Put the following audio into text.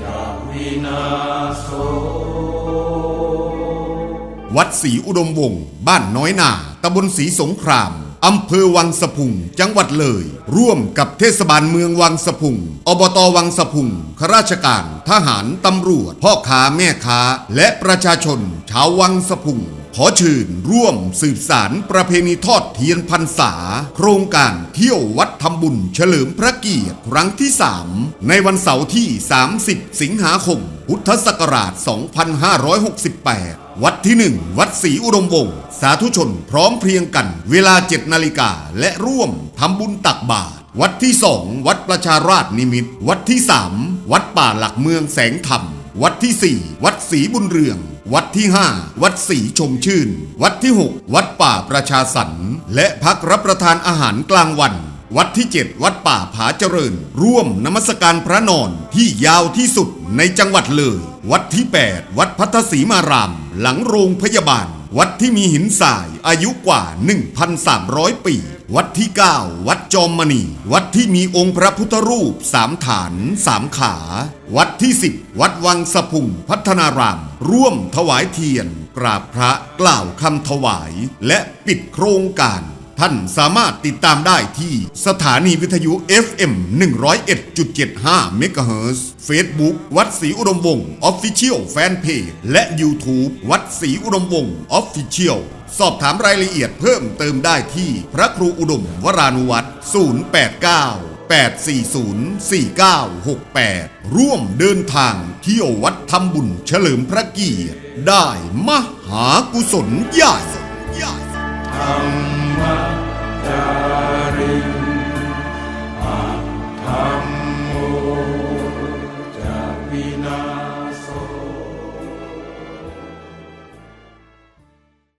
จะวินาศวัดศรีอุดมวงศ์บ้านน้อยนาตำบลศรีสงครามอำเภอวังสะพุง จังหวัดเลย ร่วมกับเทศบาลเมืองวังสะพุง อบตวังสะพุงข้าราชการ ทหาร ตำรวจ พ่อค้าแม่ค้า และประชาชน ชาววังสะพุง อเชิญร่วมสืบสารประเพณีทอดเทียนพรรษา โครงการเที่ยววัดทำบุญเฉลิมพระเกียรติครั้งที่ 3 ในวันเสาร์ที่ 30 สิงหาคม พุทธศักราช 2568 วัดที่ 1 วัดศรีอุดมวงศ์สาธุชนพร้อมเพรียงกัน เวลา 7 นาฬิกาและร่วมทำบุญตักบาตรวัดที่ 2 วัดประชาราชนิมิต วัดที่ 3 วัดป่าหลักเมืองแสงธรรมวัดที่ 4 วัดศรีบุญเรือง วัดที่ 5 วัดศรีชมชื่น วัดที่ 6 วัดป่าประชาสรรค์และพักรับประทานอาหารกลางวันวัดที่ 7 วัดป่าผาเจริญ ร่วมนมัสการพระนอนที่ยาวที่สุดในจังหวัดเลย วัดที่ 8 วัดพัทธสีมาราม หลังโรงพยาบาล วัดที่มีหินทรายอายุกว่า 1,300 ปี วัดที่ 9 วัดจอมมณี วัดที่มีองค์พระพุทธรูปสามฐานสามขา วัดที่ 10 วัดวังสะพุงพัฒนาราม ร่วมถวายเทียน กราบพระกล่าวคำถวาย และปิดโครงการ ท่านสามารถติดตามได้ที่สถานีวิทยุ FM 101.75 เมกะเฮิรตซ์ Facebook วัดศรีอุดมวงศ์ Official Fanpage และ YouTube วัดศรีอุดมวงศ์ Official สอบถามรายละเอียดเพิ่มเติมได้ที่พระครูอุดมวรานุวัตร089 8404968 ร่วมเดินทางเที่ยววัดทำบุญเฉลิมพระเกียรติได้มหากุศลใหญ่ธร